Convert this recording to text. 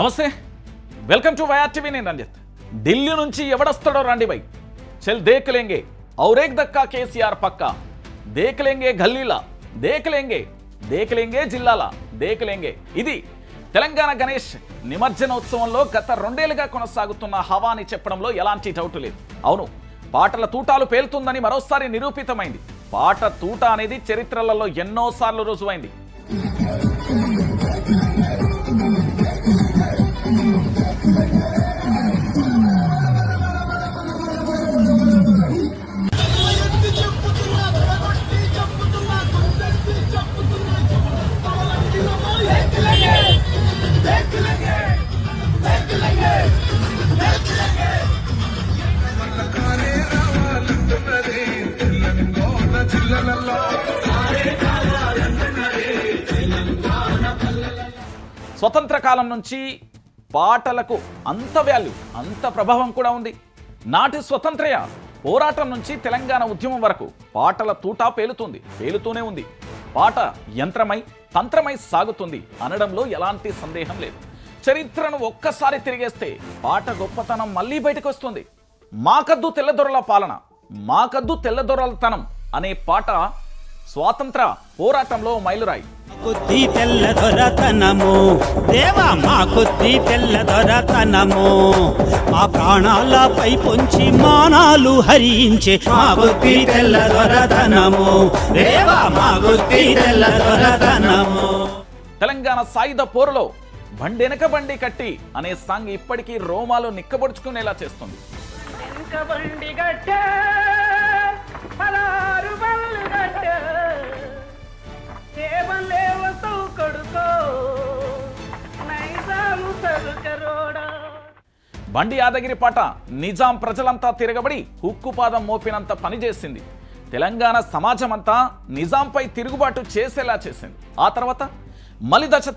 నమస్తే. Welcome to YR TV నేను రంజిత్. ఢిల్లీ నుంచి ఎవడొస్తాడో రండి బై. చల్ దేకలేంగే ఔరేక్ దక్కా కేసీఆర్ పక్క. దేకలేంగే గల్లీలా దేకలేంగే దేకలేంగే జిల్లాల దేకలేంగే ఇది తెలంగాణ గణేష్ నిమజ్జనోత్సవంలో గత రెండేళ్ళుగా కొనసాగుతున్న హవాని చెప్పడంలో ఎలాంటి డౌట్ లేదు. అవును పాటల తూటాలు పేలుతుందని మరోసారి నిరూపితమైంది. పాట తూట అనేది చరిత్రలలో ఎన్నోసార్లు రుజువైంది. స్వతంత్ర కాలం నుంచి పాటలకు అంత వాల్యూ అంత ప్రభావం కూడా ఉంది. నాటి స్వతంత్రయ పోరాటం నుంచి తెలంగాణ ఉద్యమం వరకు పాటల తూటా పేలుతుంది పేలుతూనే ఉంది. పాట యంత్రమై తంత్రమై సాగుతుంది. అనడంలో ఎలాంటి సందేహం లేదు. చరిత్రను ఒక్కసారి తిరిగేస్తే పాట గొప్పతనం మళ్ళీ బయటకు వస్తుంది. మాకద్దు తెల్లదొరల పాలన మాకద్దు తెల్లదొరలతనం అనే పాట స్వాతంత్ర పోరాటంలో మైలురాయి. కొద్ది తెల్ల దొరతనము. దేవా మా కొద్ది తెల్ల దొరతనము. మా ప్రాణాలపై పొంచి మానాలు హరించే మా కొద్ది తెల్ల దొరతనము. దేవా మా కొద్ది తెల్ల దొరతనము. తెలంగాణ సాయుధ పోరులో బండెనక బండి కట్టి అనే సాంగ్ ఇప్పటికీ రోమాలు నిక్కబొడుచుకునేలా చేస్తుంది. బండి గట్ట బండి యాదగిరి పాట నిజాం ప్రజలంతా తిరగబడి హుక్కుపాదం మోపినంత పనిచేసింది. తెలంగాణ సమాజం అంతా నిజాంపై తిరుగుబాటు చేసేలా చేసింది. ఆ తర్వాత మలిదశ